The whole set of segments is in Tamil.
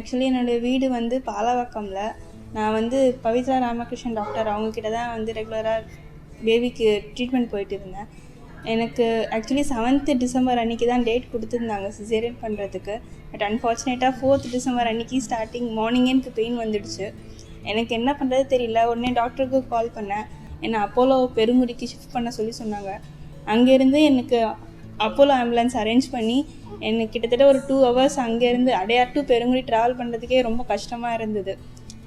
ஆக்சுவலி என்னுடைய வீடு வந்து பாலவாக்கம்ல. நான் வந்து பவித்ரா ராமகிருஷ்ணன் டாக்டர் அவங்கக்கிட்ட தான் வந்து ரெகுலராக பேபிக்கு ட்ரீட்மெண்ட் போயிட்டு இருந்தேன். எனக்கு ஆக்சுவலி செவன்த்து டிசம்பர் அன்றைக்கி தான் டேட் கொடுத்துருந்தாங்க சிசேரியன் பண்ணுறதுக்கு பட் அன்ஃபார்ச்சுனேட்டாக ஃபோர்த் டிசம்பர் அன்றைக்கி ஸ்டார்டிங் மார்னிங்கே எனக்கு பெயின் வந்துடுச்சு. எனக்கு என்ன பண்ணுறது தெரியல. உடனே டாக்டருக்கு கால் பண்ணேன். என்னை அப்போலோ பெருங்குடிக்கு ஷிஃப்ட் பண்ண சொல்லி சொன்னாங்க. அங்கேருந்து எனக்கு அப்போலோ ஆம்புலன்ஸ் அரேஞ்ச் பண்ணி என்னை கிட்டத்தட்ட ஒரு டூ ஹவர்ஸ் அங்கேருந்து அடையார் டு பெருங்குடி ட்ராவல் பண்ணுறதுக்கே ரொம்ப கஷ்டமாக இருந்தது.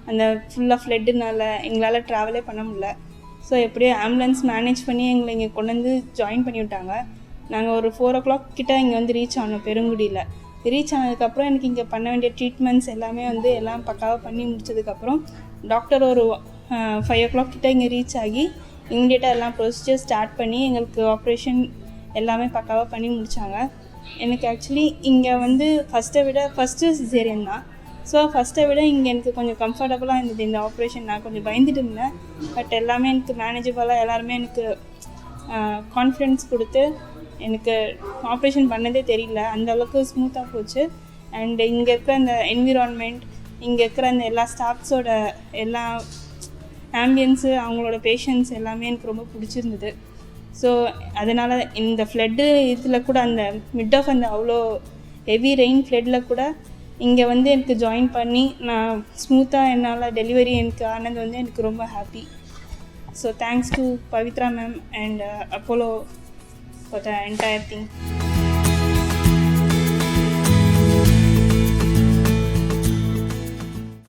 அந்த ஃபுல்லாக ஃப்ளட்டுனால எங்களால் ட்ராவலே பண்ண முடியல. ஸோ எப்படியோ ஆம்புலன்ஸ் மேனேஜ் பண்ணி எங்களை இங்கே கொண்டு வந்து ஜாயின் பண்ணி விட்டாங்க. நாங்கள் ஒரு ஃபோர் ஓ கிளாக் கிட்டே இங்கே வந்து ரீச் ஆனோம் பெருங்குடியில். ரீச் ஆனதுக்கப்புறம் எனக்கு இங்கே பண்ண வேண்டிய ட்ரீட்மெண்ட்ஸ் எல்லாமே வந்து எல்லாம் பக்காவாக பண்ணி முடிச்சதுக்கப்புறம் டாக்டர் ஒரு ஃபைவ் ஓ கிளாக் கிட்டே இங்கே ரீச் ஆகி இம்மிடியேட்டாக எல்லாம் ப்ரொசீஜர் ஸ்டார்ட் பண்ணி எங்களுக்கு ஆப்ரேஷன் எல்லாமே பக்காவாக பண்ணி முடித்தாங்க எனக்கு ஆக்சுவலி இங்கே வந்து ஃபஸ்ட்டை விட ஃபஸ்ட்டு சிசேரியன் தான். ஸோ ஃபஸ்ட்டை விட இங்கே எனக்கு கொஞ்சம் கம்ஃபர்டபுளாக இருந்தது. இந்த ஆப்ரேஷன் நான் கொஞ்சம் பயந்துட்டு இருந்தேன். பட் எல்லாமே எனக்கு மேனேஜபுளாக எல்லாருமே எனக்கு கான்ஃபிடென்ஸ் கொடுத்து எனக்கு ஆப்ரேஷன் பண்ணதே தெரியல. அந்த அளவுக்கு ஸ்மூத்தாக போச்சு. அண்ட் இங்கே இருக்கிற அந்த என்விரான்மெண்ட் இங்கே இருக்கிற அந்த எல்லா ஸ்டாஃப்ஸோட எல்லா ஆம்பியன்ஸு அவங்களோட பேஷன்ஸ் எல்லாமே எனக்கு ரொம்ப பிடிச்சிருந்தது. ஸோ அதனால் இந்த ஃப்ளட்டு இதில் கூட அந்த மிட் ஆஃப் அந்த அவ்வளோ ஹெவி ரெயின் ஃப்ளட்டில் கூட இங்கே வந்து எனக்கு ஜாயின் பண்ணி நான் ஸ்மூத்தாக என்னால் டெலிவரி எனக்கு ஆனது வந்து எனக்கு ரொம்ப happy so thanks to Pavithra ma'am and Apollo for the entire thing